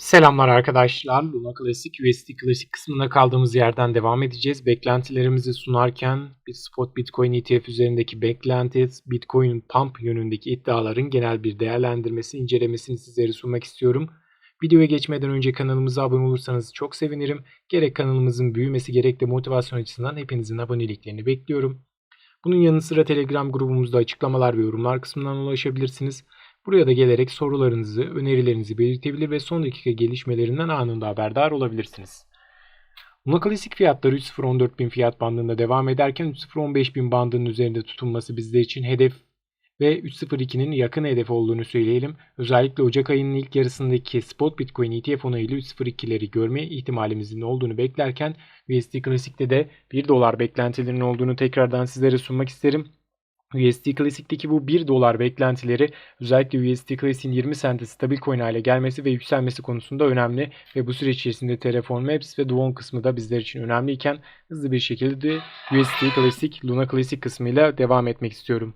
Selamlar arkadaşlar. Luna Classic USD Classic kısmına kaldığımız yerden devam edeceğiz. Beklentilerimizi sunarken bir spot Bitcoin ETF üzerindeki beklenti, Bitcoin pump yönündeki iddiaların genel bir değerlendirmesi, incelemesini sizlere sunmak istiyorum. Videoya geçmeden önce kanalımıza abone olursanız çok sevinirim. Gerek kanalımızın büyümesi gerek de motivasyon açısından hepinizin aboneliklerini bekliyorum. Bunun yanı sıra Telegram grubumuzda açıklamalar ve yorumlar kısmından ulaşabilirsiniz. Buraya da gelerek sorularınızı, önerilerinizi belirtebilir ve son dakika gelişmelerinden anında haberdar olabilirsiniz. Luna Klasik fiyatları 3.014 bin fiyat bandında devam ederken 3.015 bin bandının üzerinde tutunması bizler için hedef ve 3.02'nin yakın hedef olduğunu söyleyelim. Özellikle Ocak ayının ilk yarısındaki spot Bitcoin ETF onayıyla 3.02'leri görme ihtimalimizin olduğunu beklerken USD Klasik'te de 1 dolar beklentilerinin olduğunu tekrardan sizlere sunmak isterim. USD Classic'teki bu 1 dolar beklentileri özellikle USD Classic'in 20 sente stabil coin hale gelmesi ve yükselmesi konusunda önemli ve bu süreç içerisinde Terraform Maps ve Duon kısmı da bizler için önemliyken hızlı bir şekilde USD Classic, Luna Classic kısmıyla devam etmek istiyorum.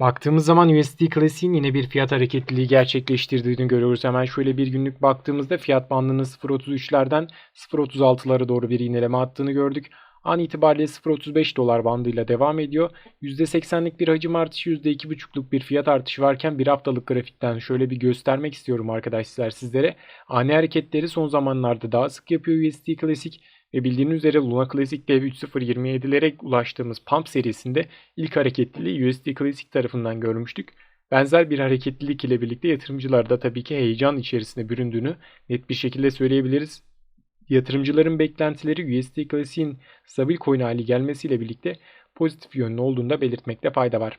Baktığımız zaman USD Classic'in yine bir fiyat hareketliliği gerçekleştirdiğini görüyoruz. Hemen şöyle bir günlük baktığımızda fiyat bandının 0.33'lerden 0.36'lara doğru bir iğneleme attığını gördük. An itibariyle 0.35 dolar bandıyla devam ediyor. %80'lik bir hacim artışı, %2.5'luk bir fiyat artışı varken bir haftalık grafikten şöyle bir göstermek istiyorum arkadaşlar sizlere. Ani hareketleri son zamanlarda daha sık yapıyor USD Classic ve bildiğiniz üzere Luna Classic'te 3.027'lere ulaştığımız pump serisinde ilk hareketliliği USD Classic tarafından görmüştük. Benzer bir hareketlilik ile birlikte yatırımcılar da tabii ki heyecan içerisinde büründüğünü net bir şekilde söyleyebiliriz. Yatırımcıların beklentileri USD Classic'in stabil coin hali gelmesiyle birlikte pozitif yönlü olduğunu da belirtmekte fayda var.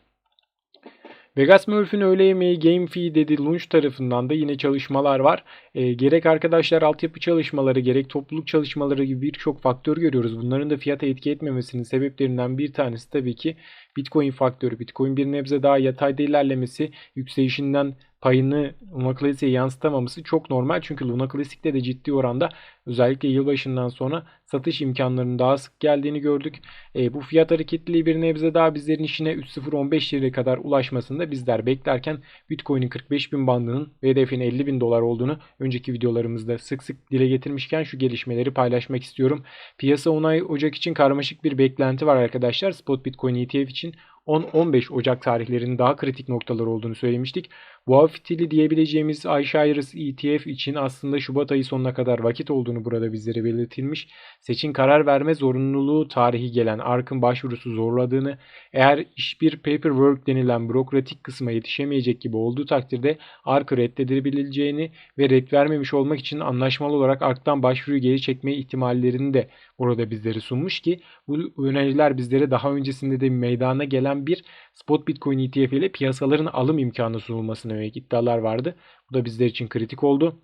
Vegas Murphy'nin öğle yemeği Game Fee dedi Launch tarafından da yine çalışmalar var. E, gerek arkadaşlar altyapı çalışmaları gerek topluluk çalışmaları gibi birçok faktör görüyoruz. Bunların da fiyata etki etmemesinin sebeplerinden bir tanesi tabii ki Bitcoin faktörü. Bitcoin bir nebze daha yatayda ilerlemesi, yükselişinden payını Luna Classic'e yansıtamaması çok normal. Çünkü Luna Classic'te de ciddi oranda özellikle yılbaşından sonra satış imkanlarının daha sık geldiğini gördük. E, bu fiyat hareketliliği bir nebze daha bizlerin işine 3.015 liraya kadar ulaşmasında bizler beklerken Bitcoin'in 45 bin bandının ve hedefin 50 bin dolar olduğunu önceki videolarımızda sık sık dile getirmişken şu gelişmeleri paylaşmak istiyorum. Piyasa onay Ocak için karmaşık bir beklenti var arkadaşlar. Spot Bitcoin ETF için 10-15 Ocak tarihlerinin daha kritik noktaları olduğunu söylemiştik. Bu hafifili diyebileceğimiz iShares ETF için aslında Şubat ayı sonuna kadar vakit olduğunu burada bizlere belirtilmiş. Seçin karar verme zorunluluğu tarihi gelen ARK'ın başvurusu zorladığını, eğer iş bir paperwork denilen bürokratik kısma yetişemeyecek gibi olduğu takdirde ARK'ı reddedebileceğini ve red vermemiş olmak için anlaşmalı olarak ARK'tan başvuruyu geri çekme ihtimallerini de burada bizlere sunmuş ki bu öneriler bizlere daha öncesinde de meydana gelen bir spot Bitcoin ETF ile piyasaların alım imkanı sunulmasına yönelik iddialar vardı. Bu da bizler için kritik oldu.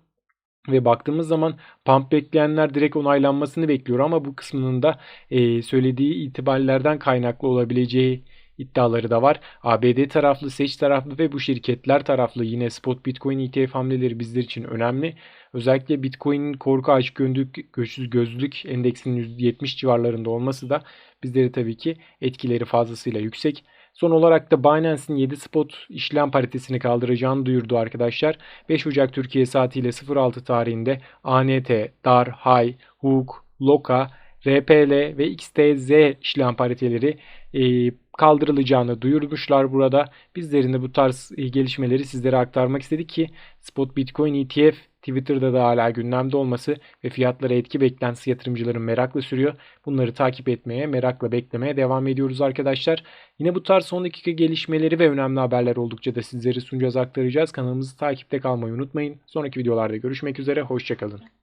Ve baktığımız zaman pump bekleyenler direkt onaylanmasını bekliyor ama bu kısmının da e, söylediği itibarlardan kaynaklı olabileceği iddiaları da var. ABD taraflı, seç taraflı ve bu şirketler taraflı yine spot Bitcoin ETF hamleleri bizler için önemli. Özellikle Bitcoin'in korku aç gözlük, gözlük endeksinin %70 civarlarında olması da bizleri tabii ki etkileri fazlasıyla yüksek. Son olarak da Binance'in 7 spot işlem paritesini kaldıracağını duyurdu arkadaşlar. 5 Ocak Türkiye saatiyle 06 tarihinde ANT, DAR, HIGH, HOOK, LOKA, RPL ve XTZ işlem pariteleri e, kaldırılacağını duyurmuşlar burada. Bizlerin de bu tarz e, gelişmeleri sizlere aktarmak istedik ki Spot Bitcoin ETF Twitter'da da hala gündemde olması ve fiyatlara etki beklentisi yatırımcıların merakla sürüyor. Bunları takip etmeye, merakla beklemeye devam ediyoruz arkadaşlar. Yine bu tarz son dakika gelişmeleri ve önemli haberler oldukça da sizlere sunacağız, aktaracağız. Kanalımızı takipte kalmayı unutmayın. Sonraki videolarda görüşmek üzere, hoşçakalın.